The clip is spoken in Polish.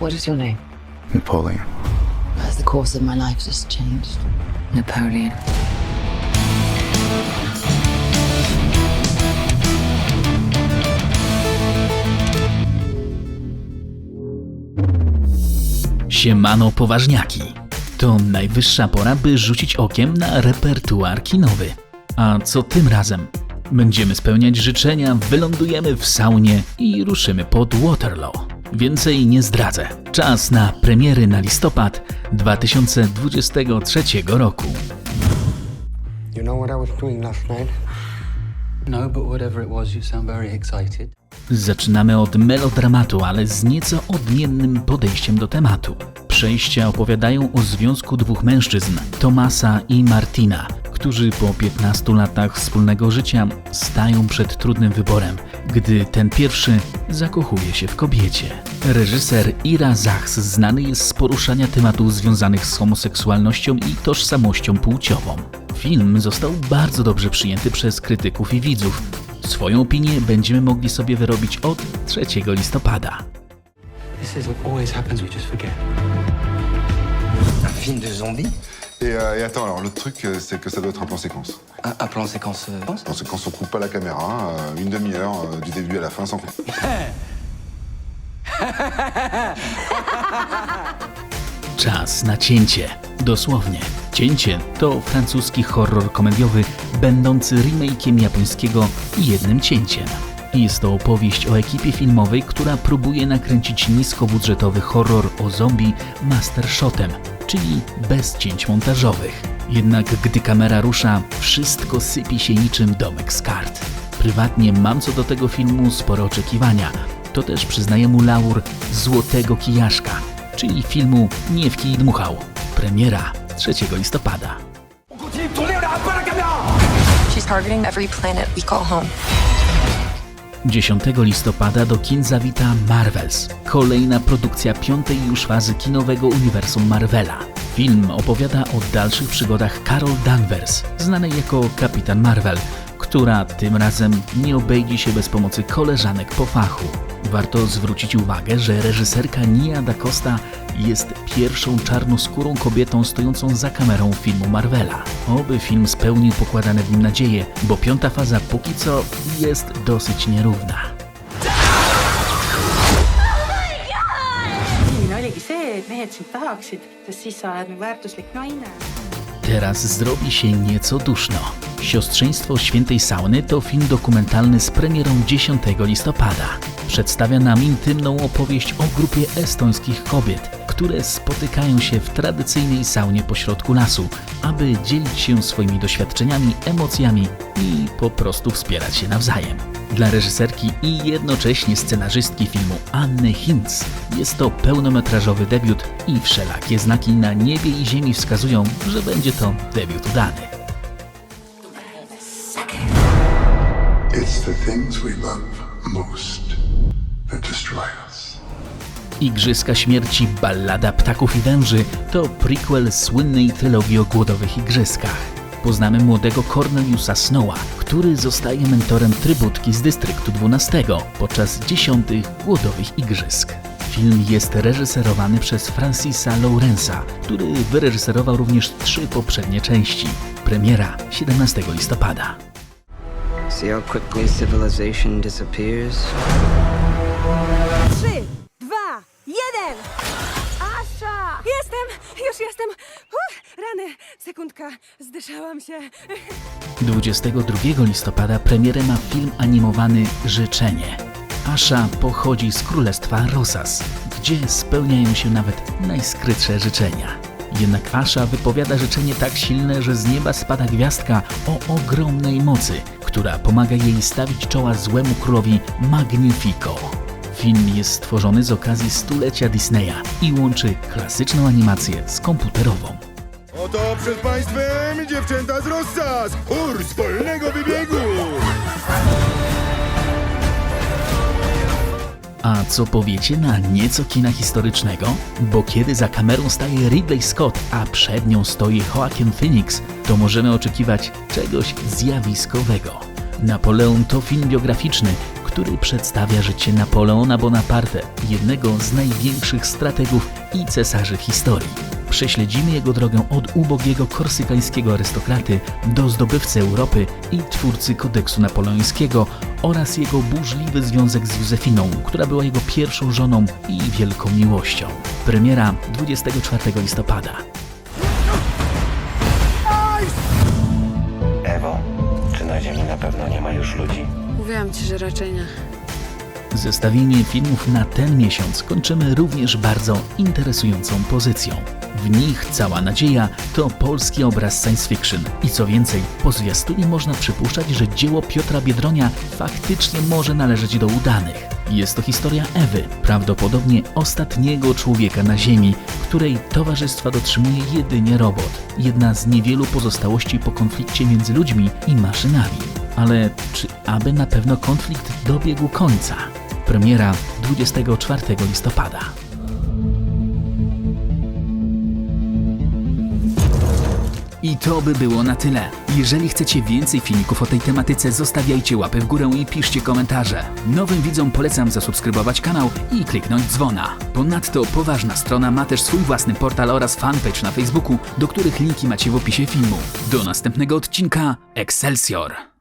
What is your name? Napoleon. As the course of my life just changed. Napoleon. Siemano poważniaki. To najwyższa pora, by rzucić okiem na repertuar kinowy. A co tym razem? Będziemy spełniać życzenia, wylądujemy w saunie i ruszymy pod Waterloo. Więcej nie zdradzę. Czas na premiery na listopad 2023 roku. You know what I was doing last night? No, but whatever it was, you sound very excited. Zaczynamy od melodramatu, ale z nieco odmiennym podejściem do tematu. Przejścia opowiadają o związku dwóch mężczyzn, Tomasa i Martina, którzy po 15 latach wspólnego życia stają przed trudnym wyborem, gdy ten pierwszy zakochuje się w kobiecie. Reżyser Ira Zachs znany jest z poruszania tematów związanych z homoseksualnością i tożsamością płciową. Film został bardzo dobrze przyjęty przez krytyków i widzów. Swoją opinię będziemy mogli sobie wyrobić od 3 listopada. This is what always happens, we just forget. Un film de zombies Et, euh, et attends, alors l'autre truc, euh, c'est que ça doit être un plan séquence. Un, un plan séquence. euh, pense Plan séquence, on coupe pas la caméra, euh, une demi-heure, euh, du début à la fin, sans couper. Czas na cięcie. Dosłownie. Cięcie to francuski horror komediowy, będący remake'iem japońskiego jednym cięciem. Jest to opowieść o ekipie filmowej, która próbuje nakręcić niskobudżetowy horror o zombie mastershotem, czyli bez cięć montażowych. Jednak gdy kamera rusza, wszystko sypie się niczym domek z kart. Prywatnie mam co do tego filmu spore oczekiwania. To też przyznaję mu laur Złotego Kijaszka, czyli filmu Nie w kij dmuchał. Premiera 3 listopada. She's targeting every planet we call home. 10 listopada do kin zawita Marvels, kolejna produkcja piątej już fazy kinowego uniwersum Marvela. Film opowiada o dalszych przygodach Carol Danvers, znanej jako Kapitan Marvel, która tym razem nie obejdzie się bez pomocy koleżanek po fachu. Warto zwrócić uwagę, że reżyserka Nia Da Costa jest pierwszą czarnoskórą kobietą stojącą za kamerą filmu Marvela. Oby film spełnił pokładane w nim nadzieje, bo piąta faza póki co jest dosyć nierówna. tahaksid, sest väärtuslik naine Teraz zrobi się nieco duszno. Siostrzeństwo Świętej Sauny to film dokumentalny z premierą 10 listopada. Przedstawia nam intymną opowieść o grupie estońskich kobiet, które spotykają się w tradycyjnej saunie pośrodku lasu, aby dzielić się swoimi doświadczeniami, emocjami i po prostu wspierać się nawzajem. Dla reżyserki i jednocześnie scenarzystki filmu Anny Hinz jest to pełnometrażowy debiut i wszelakie znaki na niebie i ziemi wskazują, że będzie to debiut udany. Igrzyska Śmierci Ballada Ptaków i Węży to prequel słynnej trylogii o głodowych igrzyskach. Poznamy młodego Corneliusa Snowa, który zostaje mentorem trybutki z Dystryktu 12 podczas dziesiątych głodowych igrzysk. Film jest reżyserowany przez Francisa Lawrence'a, który wyreżyserował również trzy poprzednie części. Premiera 17 listopada. See how quickly civilization disappears? trzy, dwa, jeden Asza! Jestem, już jestem Uff, Rany, sekundka, zdyszałam się 22 listopada premierę ma film animowany Życzenie. Asha pochodzi z królestwa Rosas, gdzie spełniają się nawet najskrytsze życzenia. Jednak Asha wypowiada życzenie tak silne, że z nieba spada gwiazdka o ogromnej mocy, która pomaga jej stawić czoła złemu królowi Magnifico. Film jest stworzony z okazji stulecia Disneya i łączy klasyczną animację z komputerową. Oto przed państwem dziewczęta z Rossas! Chór z polnego wybiegu! A co powiecie na nieco kina historycznego? Bo kiedy za kamerą staje Ridley Scott, a przed nią stoi Joaquin Phoenix, to możemy oczekiwać czegoś zjawiskowego. Napoleon to film biograficzny, który przedstawia życie Napoleona Bonaparte, jednego z największych strategów i cesarzy historii. Prześledzimy jego drogę od ubogiego korsykańskiego arystokraty do zdobywcy Europy i twórcy kodeksu napoleońskiego oraz jego burzliwy związek z Józefiną, która była jego pierwszą żoną i wielką miłością. Premiera 24 listopada. Na pewno nie ma już ludzi? Mówiłam ci, że raczej nie. Zestawienie filmów na ten miesiąc kończymy również bardzo interesującą pozycją. W nich cała nadzieja to polski obraz science fiction. I co więcej, po zwiastunie można przypuszczać, że dzieło Piotra Biedronia faktycznie może należeć do udanych. Jest to historia Ewy, prawdopodobnie ostatniego człowieka na Ziemi, której towarzystwa dotrzymuje jedynie robot. Jedna z niewielu pozostałości po konflikcie między ludźmi i maszynami. Ale czy aby na pewno konflikt dobiegł końca? Premiera 24 listopada. I to by było na tyle. Jeżeli chcecie więcej filmików o tej tematyce, zostawiajcie łapy w górę i piszcie komentarze. Nowym widzom polecam zasubskrybować kanał i kliknąć dzwona. Ponadto poważna strona ma też swój własny portal oraz fanpage na Facebooku, do których linki macie w opisie filmu. Do następnego odcinka Excelsior!